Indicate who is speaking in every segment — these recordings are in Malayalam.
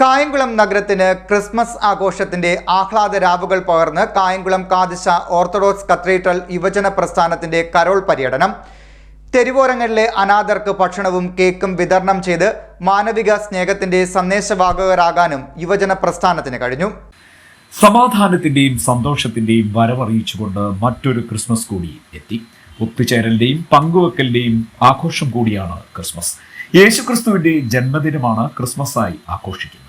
Speaker 1: കായംകുളം നഗരത്തിന് ക്രിസ്മസ് ആഘോഷത്തിന്റെ ആഹ്ലാദ രാവുകൾ പകർന്ന് കായംകുളം കാതിശ ഓർത്തഡോക്സ് കത്തീഡ്രൽ യുവജന പ്രസ്ഥാനത്തിന്റെ കരോൾ പര്യടനം. തെരുവോരങ്ങളിലെ അനാഥർക്ക് ഭക്ഷണവും കേക്കും വിതരണം ചെയ്ത് മാനവിക സ്നേഹത്തിന്റെ സന്ദേശവാഹകരാകാനും യുവജന പ്രസ്ഥാനത്തിന് കഴിഞ്ഞു.
Speaker 2: സമാധാനത്തിന്റെയും സന്തോഷത്തിന്റെയും വരവറിയിച്ചുകൊണ്ട് മറ്റൊരു ക്രിസ്മസ് കൂടി എത്തി. ഒത്തുചേരലിന്റെയും പങ്കുവെക്കലിന്റെയും ആഘോഷം കൂടിയാണ് ക്രിസ്മസ്. യേശുക്രിസ്തുവിന്റെ ജന്മദിനമാണ് ക്രിസ്മസ് ആയി ആഘോഷിക്കുന്നത്.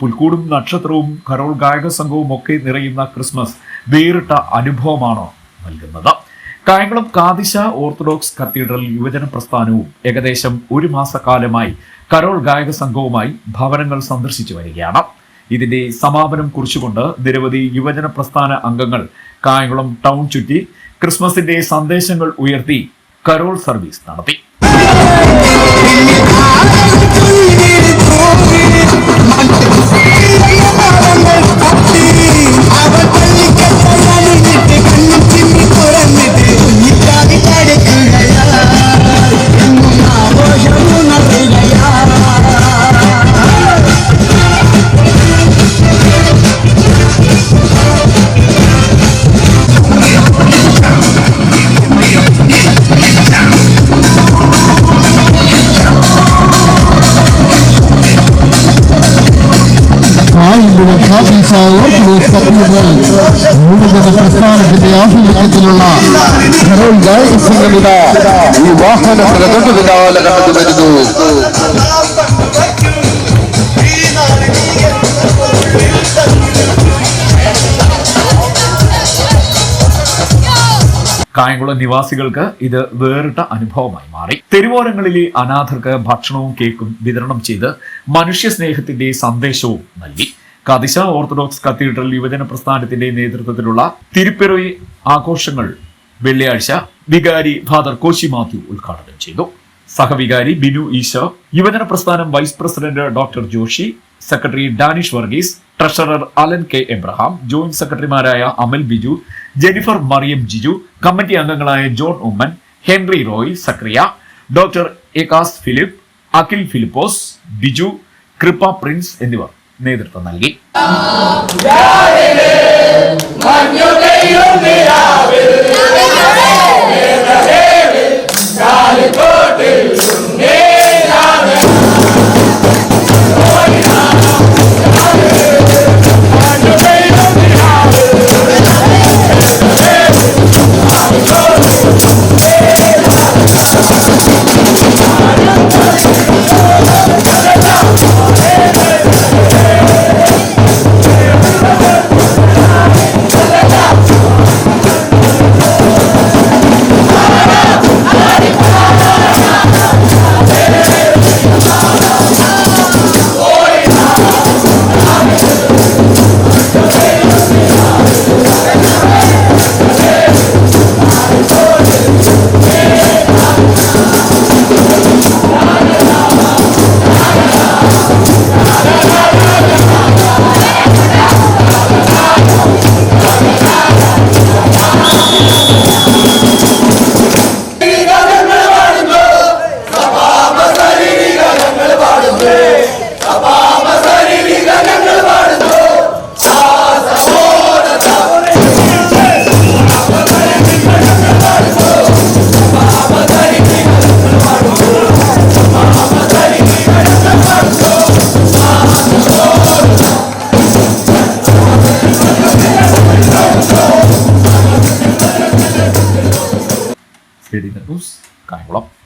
Speaker 2: പുൽക്കൂടും നക്ഷത്രവും കരോൾ ഗായക സംഘവും ഒക്കെ നിറയുന്ന ക്രിസ്മസ് വേറിട്ട അനുഭവമാണ് നൽകുന്നത്? കായംകുളം കാതിശ ഓർത്തഡോക്സ് കത്തീഡ്രൽ യുവജന പ്രസ്ഥാനവും ഏകദേശം ഒരു മാസക്കാലമായി കരോൾ ഗായക സംഘവുമായി ഭവനങ്ങൾ സന്ദർശിച്ചു വരികയാണ്. ഇതിന്റെ സമാപനം കുറിച്ചുകൊണ്ട് നിരവധി യുവജന പ്രസ്ഥാന അംഗങ്ങൾ കായംകുളം ടൗൺ ചുറ്റി ക്രിസ്മസിന്റെ സന്ദേശങ്ങൾ ഉയർത്തി കരോൾ സർവീസ് നടത്തി.
Speaker 3: പ്രസ്ഥാനത്തിന്റെ
Speaker 2: കായംകുളം നിവാസികൾക്ക് ഇത് വേറിട്ട അനുഭവമായി മാറി. തെരുവോരങ്ങളിലെ അനാഥർക്ക് ഭക്ഷണവും കേക്കും വിതരണം ചെയ്ത് മനുഷ്യസ്നേഹത്തിന്റെ സന്ദേശവും നൽകി. കദിശ ഓർത്തഡോക്സ് കത്തീഡ്രൽ യുവജന പ്രസ്ഥാനത്തിന്റെ നേതൃത്വത്തിലുള്ള തിരുപ്പിറവി ആഘോഷങ്ങൾ വെള്ളിയാഴ്ച വികാരി ഫാദർ കോശി മാത്യു ഉദ്ഘാടനം ചെയ്തു. സഹവികാരി ബിനു ഈശോ യുവജന പ്രസ്ഥാനം vice president doctor Joshi secretary Danish Varghese treasurer Alan K Abraham joint സെക്രട്ടറിമാരായ അമൽ ബിജു ജെനിഫർ മറിയം ജിജു കമ്മിറ്റി അംഗങ്ങളായ ജോൺ ഉമ്മൻ ഹെൻറി റോയ് സക്രിയ doctor എകാസ് Philip Akhil Philipose Biju Kripa Prince എന്നിവർ. നേതൃത്വം നൽകി.
Speaker 4: രാവിലെ മഞ്ഞു Severina. Né? Os